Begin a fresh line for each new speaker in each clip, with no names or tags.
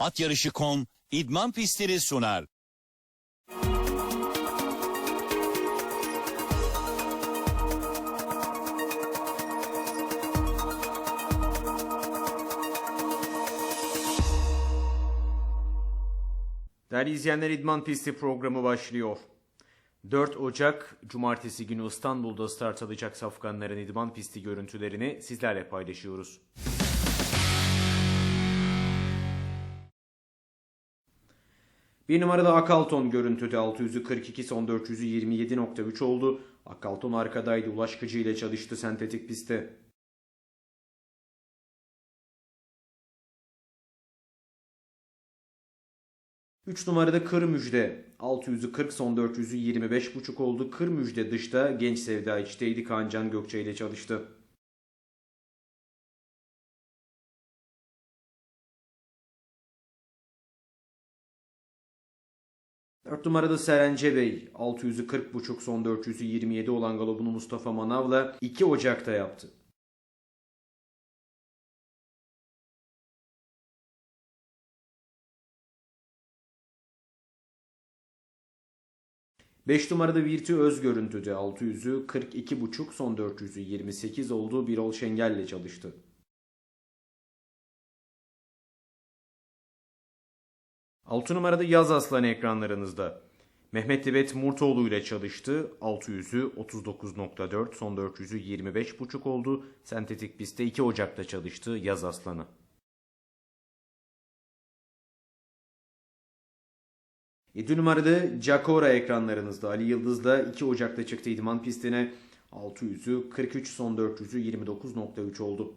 Atyarışı.com idman pistleri sunar.
Değerli izleyenler İdman Pisti programı başlıyor. 4 Ocak Cumartesi günü İstanbul'da start alacak safkanların İdman Pisti görüntülerini sizlerle paylaşıyoruz. Bir numarada Akalton görüntüde 600'ü 42 son 400'ü 27.3 oldu. Akalton arkadaydı Ulaş Kıcı ile çalıştı sentetik pistte. Üç numarada Kır Müjde. 600'ü 40 son 400'ü 25.5 oldu. Kır Müjde dışta Genç Sevda içteydi. Kaan Can Gökçe ile çalıştı. Dört numarada Serence Bey 600'ü 40.5 son 400'ü 27 olan galobunu Mustafa Manav'la 2 Ocak'ta yaptı. 5 numarada Virtü öz görüntüde 600'ü 42.5 son 400'ü 28 olduğu Birol Şengel ile çalıştı. Altı numarada Yaz Aslan ekranlarınızda. Mehmet Tibet Murtoğlu ile çalıştı. 600'ü 39.4 son 400'ü 25.5 oldu. Sentetik pistte 2 Ocak'ta çalıştı Yaz Aslanı. 7 numarada Jacora ekranlarınızda. Ali Yıldız'da 2 Ocak'ta çıktı idman pistine. 600'ü 43 son 400'ü 29.3 oldu.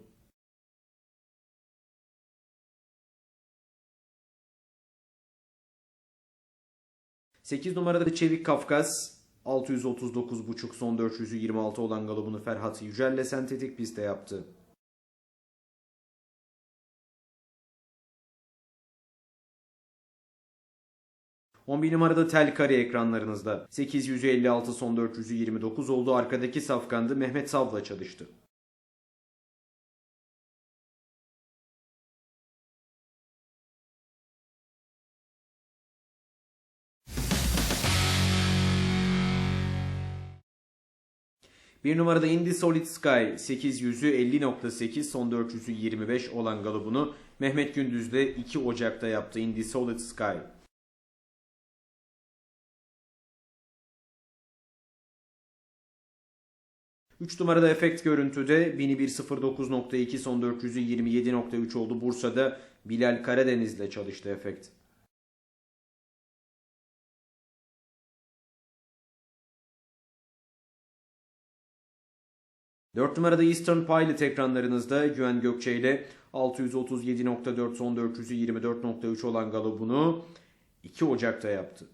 Sekiz numarada Çevik Kafkas 639.5 son 400'ü 26 olan galobunu Ferhat Yücel'le sentetik pistte yaptı. 11 numarada tel kare ekranlarınızda. 856 son 400'ü 29 oldu. Arkadaki safkandı Mehmet Sav'la çalıştı. Bir numarada Indy Solid Sky 800'ü 50.8 son 400'ü 25 olan galobunu Mehmet Gündüz'le 2 Ocak'ta yaptı Indy Solid Sky. 3 numarada efekt görüntüde 1109.2 son 400'ü 27.3 oldu. Bursa'da Bilal Karadeniz'le çalıştı efekt. Dört numarada Eastern Pilot ekranlarınızda Güven Gökçe ile 637.4 son 400'ü 24.3 olan galobunu 2 Ocak'ta yaptı.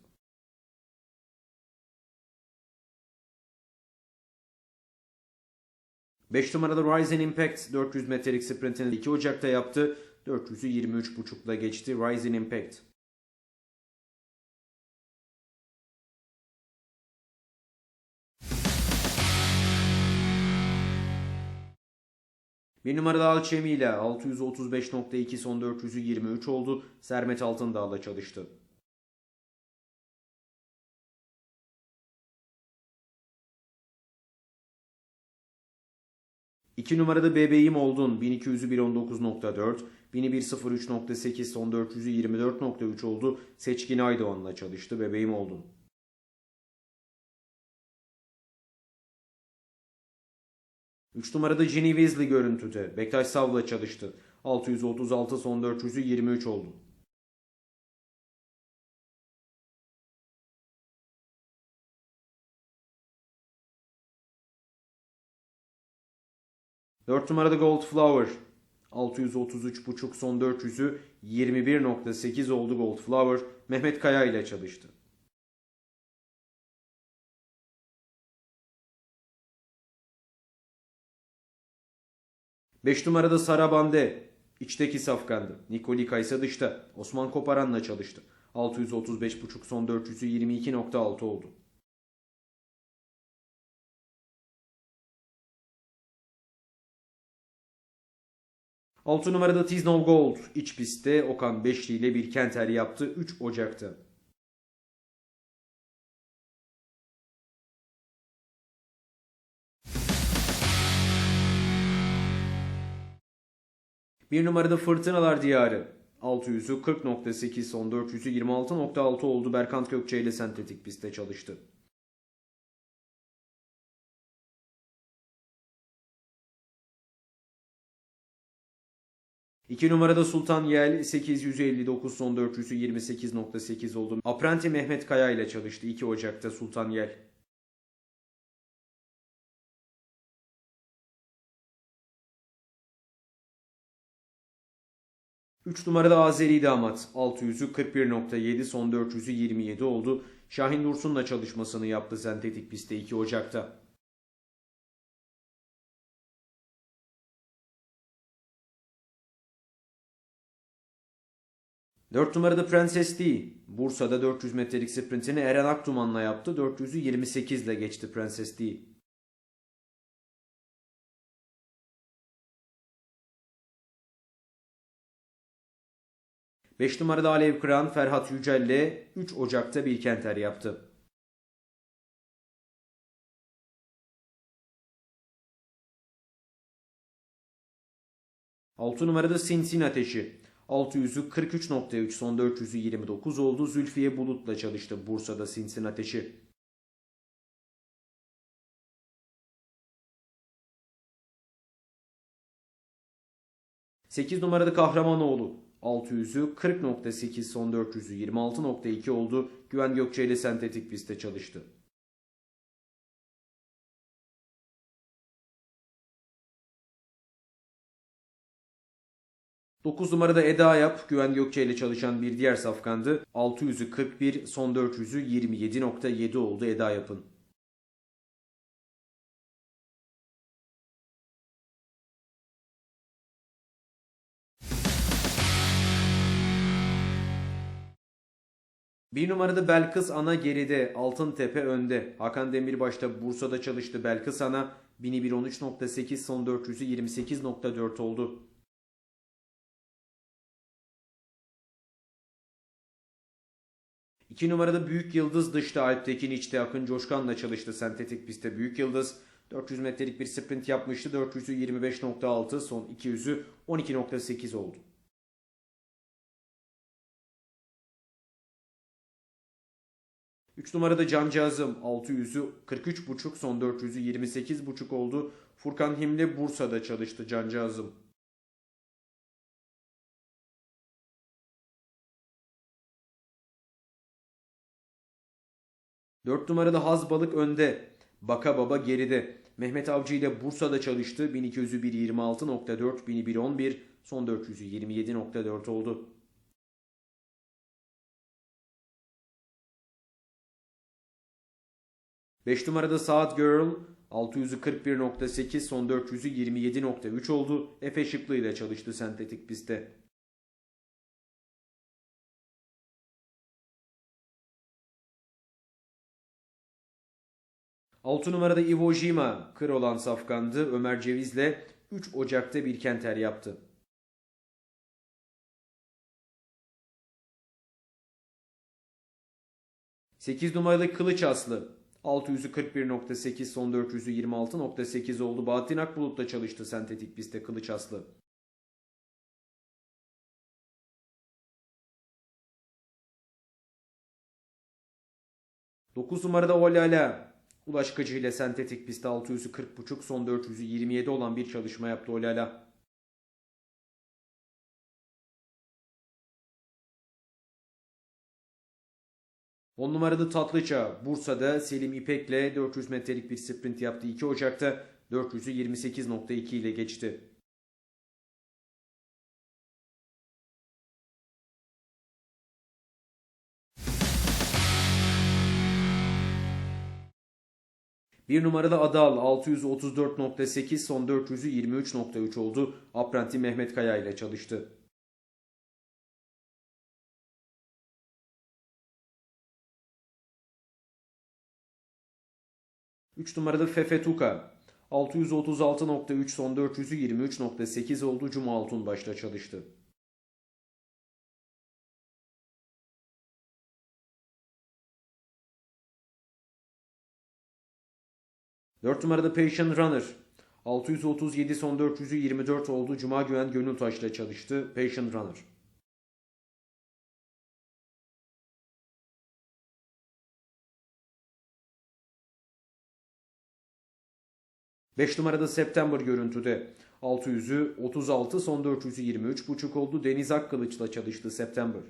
5 numarada Ryzen Impact 400 metrelik sprintini 2 Ocak'ta yaptı. 400'ü 23.5'la geçti Ryzen Impact. Bir numarada Alçemi ile 635.2 son 400'ü 23 oldu. Sermet Altındağ'la çalıştı. 2 numarada bebeğim oldun 1200'ü 119.4, 1103.8 son 400'ü 24.3 oldu. Seçkin Aydoğan'la çalıştı. Bebeğim oldun. Üç numarada Ginny Weasley görüntüde. Bektaş Sav'la çalıştı. 636 son 400'ü 23 oldu. 4 numarada Gold Flower. 633.5 son 400'ü 21.8 oldu Gold Flower. Mehmet Kaya ile çalıştı. Beş numarada Sarabande. İçteki safkandı. Nikolika ise dışta. Osman Koparan'la çalıştı. 635.5 son 400'ü 22.6 oldu. 6 numarada Tiznov Gold iç pistte Okan Beşli ile bir Kenter yaptı 3 Ocak'ta. Bir numarada Fırtınalar Diyarı. 600'ü 40.8 son 400'ü 26.6 oldu. Berkant Gökçe ile sentetik pistte çalıştı. İki numarada Sultan Yel 859 son 400'ü 28.8 oldu. Apprenti Mehmet Kaya ile çalıştı 2 Ocak'ta Sultan Yel. Üç numarada Azeri Damat 600'ü 41.7 son 400'ü 27 oldu. Şahin Dursun'la çalışmasını yaptı sentetik pistte 2 Ocak'ta. 4 numarada Prenses D. Bursa'da 400 metrelik sprintini Eren Akduman'la yaptı. 400'ü 28 ile geçti Prenses D. Beş numarada Alev Kıran Ferhat Yücel'le 3 Ocak'ta bir kenter yaptı. Altı numarada Sinsin Ateşi. 600'ü 43.3 son 400'ü 29 oldu. Zülfiye Bulut'la çalıştı Bursa'da Sinsin Ateşi. Sekiz numarada Kahramanoğlu. 600'ü 40.8 son 400'ü 26.2 oldu. Güven Gökçe ile sentetik pistte çalıştı. 9 numarada Eda Yap, Güven Gökçe ile çalışan bir diğer safkandı. 600'ü 41, son 400'ü 27.7 oldu Eda Yap'ın. Bir numarada Belkıs Ana geride, Altıntepe önde. Hakan Demirbaş'ta Bursa'da çalıştı Belkıs Ana. 1113.8 son 400'ü 28.4 oldu. İki numarada Büyük Yıldız dışta Alptekin içte Akın Coşkan'la çalıştı sentetik pistte Büyük Yıldız. 400 metrelik bir sprint yapmıştı. 400'ü 25.6 son 200'ü 12.8 oldu. Üç numarada Cancağızım 600'ü 43.5 son 400'ü 28.5 oldu. Furkan Himli Bursa'da çalıştı Cancağızım. 4 numarada Haz Balık önde. Baka Baba geride. Mehmet Avcı ile Bursa'da çalıştı. 1200'ü 1.26.4, 1111, son 400'ü 27.4 oldu. Beş numarada Saat Girl 600'ü 41.8 son 400'ü 27.3 oldu. Efe Şıklı ile çalıştı sentetik pistte. 6 numarada Ivo Jima kır olan safkandı. Ömer Ceviz'le 3 Ocak'ta bir kenter yaptı. Sekiz numaralı Kılıç Aslı. 600'ü 41.8 son 400'ü 26.8 oldu. Bahattin Akbulut'la çalıştı sentetik pistte Kılıç Aslı. 9 numarada Olala. Ulaş Kıcı ile sentetik pistte 600'ü 40.5 son 400'ü 27 olan bir çalışma yaptı Olala. On numarada Tatlıça, Bursa'da Selim İpek'le 400 metrelik bir sprint yaptı. 2 Ocak'ta 400'ü 28.2 ile geçti. Bir numarada Adal 634.8 son 400'ü 23.3 oldu. Apprenti Mehmet Kaya ile çalıştı. Üç numarada Fefe Tuka 636.3 son 400'ü 23.8 oldu. Cuma Altun başta çalıştı. Dört numarada Patient Runner. 637 son 400'ü 24 oldu. Cuma Güven Gönültaş'la çalıştı. Patient Runner. 5 numarada September görüntüde. 600'ü 36 son 400'ü 23.5 oldu. Deniz Akkılıç'la çalıştı September.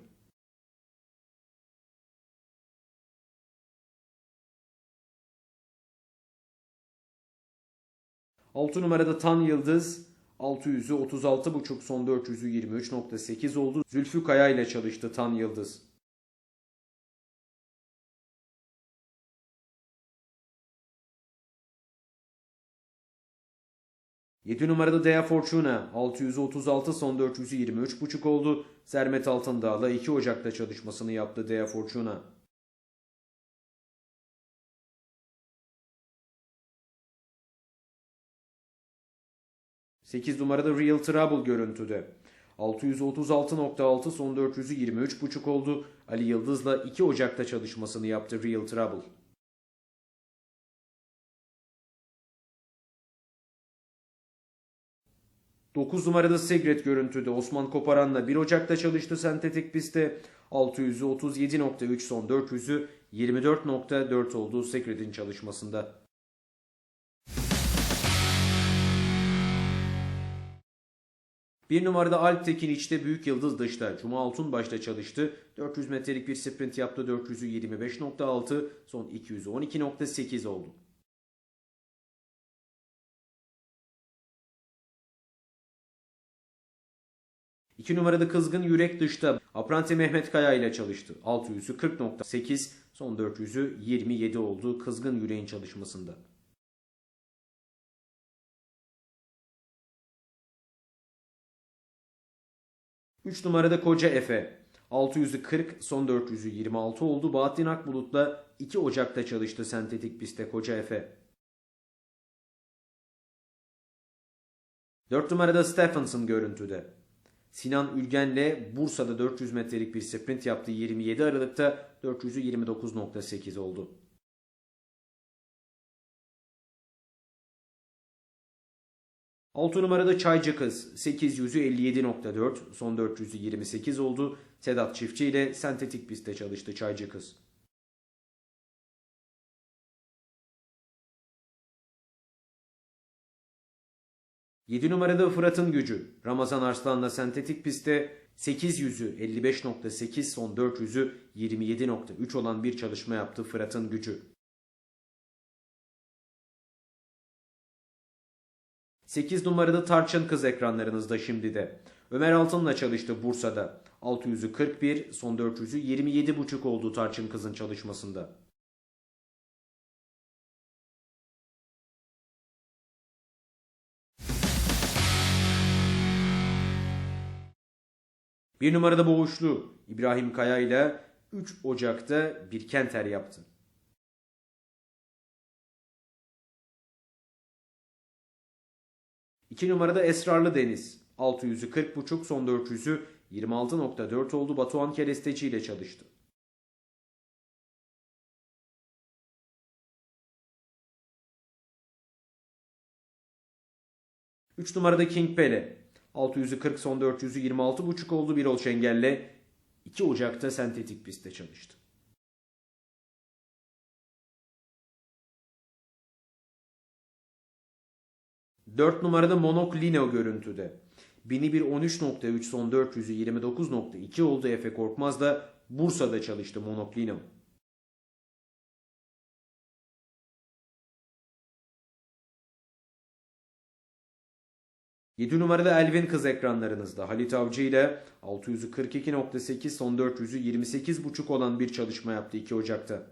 Altı numarada Tan Yıldız 600'ü 36.5 son 400'ü 23.8 oldu. Zülfü Kaya ile çalıştı Tan Yıldız. 7 numarada Dea Fortuna 636 son 400'ü 23.5 oldu. Sermet Altındağ'la 2 Ocak'ta çalışmasını yaptı Dea Fortuna. Sekiz numarada Real Trouble görüntüde. 636.6 son 400'ü 23.5 oldu. Ali Yıldız'la 2 Ocak'ta çalışmasını yaptı Real Trouble. Dokuz numarada Segret görüntüde Osman Koparan'la 1 Ocak'ta çalıştı sentetik pistte. 600'ü 37.3 son 400'ü 24.4 olduğu Segret'in çalışmasında. Bir numarada Alp Tekin içte Büyük Yıldız dışta. Cuma Altun başta çalıştı. 400 metrelik bir sprint yaptı. 400'ü 25.6 son 200'ü 12.8 oldu. İki numarada Kızgın Yürek dışta. Apranti Mehmet Kaya ile çalıştı. 600'ü 40.8 son 400'ü 27 oldu Kızgın Yüreğin çalışmasında. Üç numarada Koca Efe. 600'ü 40, son 400'ü 26 oldu. Bahattin Akbulut'la 2 Ocak'ta çalıştı sentetik pistte Koca Efe. 4 numarada Stephenson görüntüde. Sinan Ülgen'le Bursa'da 400 metrelik bir sprint yaptı. 27 Aralık'ta 400'ü 29.8 oldu. Altı numarada Çaycı Kız 800'ü 57.4 son 400'ü 28 oldu. Sedat Çiftçi ile sentetik pistte çalıştı Çaycı Kız. Yedi numarada Fırat'ın gücü. Ramazan Arslan'la sentetik pistte 800'ü 55.8 son 400'ü 27.3 olan bir çalışma yaptı Fırat'ın gücü. 8 numarada Tarçın Kız ekranlarınızda şimdi de. Ömer Altın'la çalıştı Bursa'da. 600'ü 41, son 400'ü 27.5 oldu Tarçın Kız'ın çalışmasında. Bir numarada boğuşlu İbrahim Kaya ile 3 Ocak'ta bir kenter yaptı. İki numarada Esrarlı Deniz. 600'ü 40.5 son 400'ü 26.4 oldu. Batuhan Keresteci ile çalıştı. Üç numarada King Pele. 600'ü 40 son 400'ü 26.5 oldu. Birol Şengel'le 2 Ocak'ta sentetik pistte çalıştı. Dört numarada Monok Lino görüntüde. 1000'i bir 13.3 son 400'ü 29.2 oldu. Efe Korkmaz da Bursa'da çalıştı Monok Lino. Yedi numarada Elvin Kız ekranlarınızda. Halit Avcı ile 600'ü 42.8 son 400'ü 28.5 olan bir çalışma yaptı 2 Ocak'ta.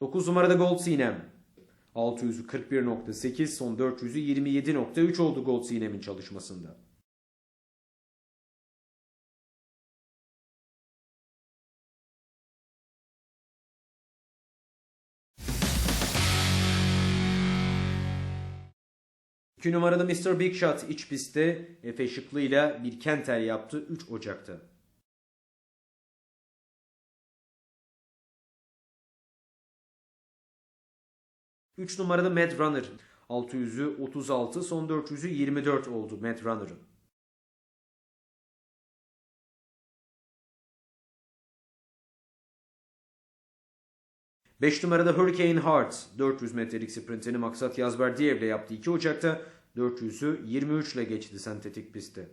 9 numarada Gold Sinem. 600'ü 41.8 son 400'ü 27.3 oldu Gold Sinem'in çalışmasında. 2 numarada Mr. Big Shot iç pistte Efe Şıklı ile bir kenter yaptı 3 Ocak'ta. Üç numarada Mad Runner. 600'ü 36, son 400'ü 24 oldu Mad Runner'ın. Beş numarada Hurricane Heart 400 metrelik sprintini Maksat Yazberdiyev ile yaptı 2 Ocak'ta 400'ü 23 ile geçti sentetik pistte.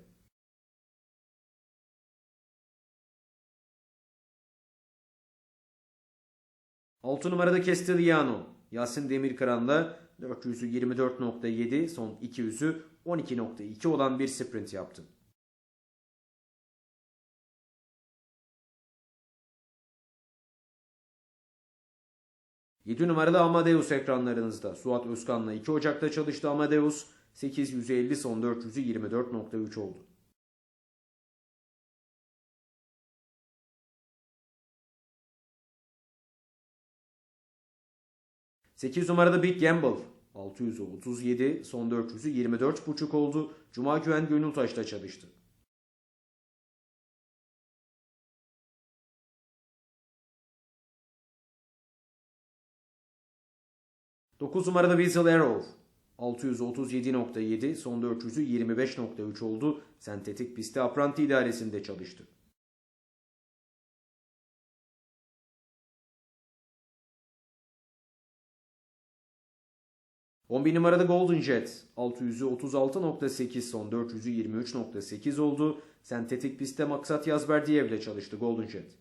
Altı numarada Castigliano. Yasin Demirkaran'la 400'ü 24.7, son 200'ü 12.2 olan bir sprint yaptı. Yedi numarada Amadeus ekranlarınızda. Suat Özkan'la 2 Ocak'ta çalıştı Amadeus. 850 son 400'ü 24.3 oldu. Sekiz numarada Big Gamble. 600'ü 37, son 400'ü 24.5 oldu. Cuma Güven Gönültaş'ta çalıştı. Dokuz numarada Weasel Arrow. 637.7, son 400'ü 25.3 oldu. Sentetik pistte Apranti idaresinde çalıştı. On bir numarada Golden Jet. 600'ü 36.8 son 400'ü 23.8 oldu. Sentetik pistte Maksat Yazberdiyev ile çalıştı Golden Jet.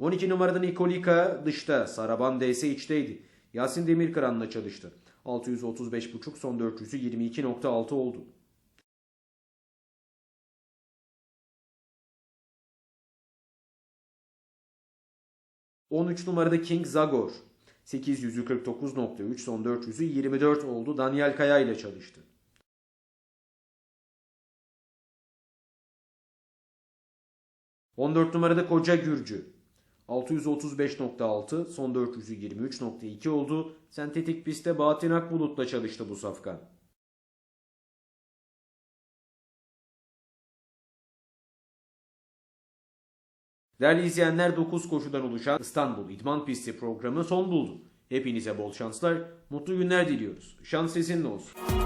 12 numarada Nikolika dışta, Saraban DS içteydi. Yasin Demirkıran'la çalıştı. 635.5 son 400'ü 22.6 oldu. ...13 numarada King Zagor... ...800'ü 49.3 son 400'ü 24 oldu. Daniel Kaya ile çalıştı. ...14 numarada Koca Gürcü... 635.6, son 400'ü 23.2 oldu. Sentetik pistte Bahattin Akbulut'la çalıştı bu safkan. Değerli izleyenler 9 koşudan oluşan İstanbul İdman Pisti programı son buldu. Hepinize bol şanslar, mutlu günler diliyoruz. Şans sizinle olsun.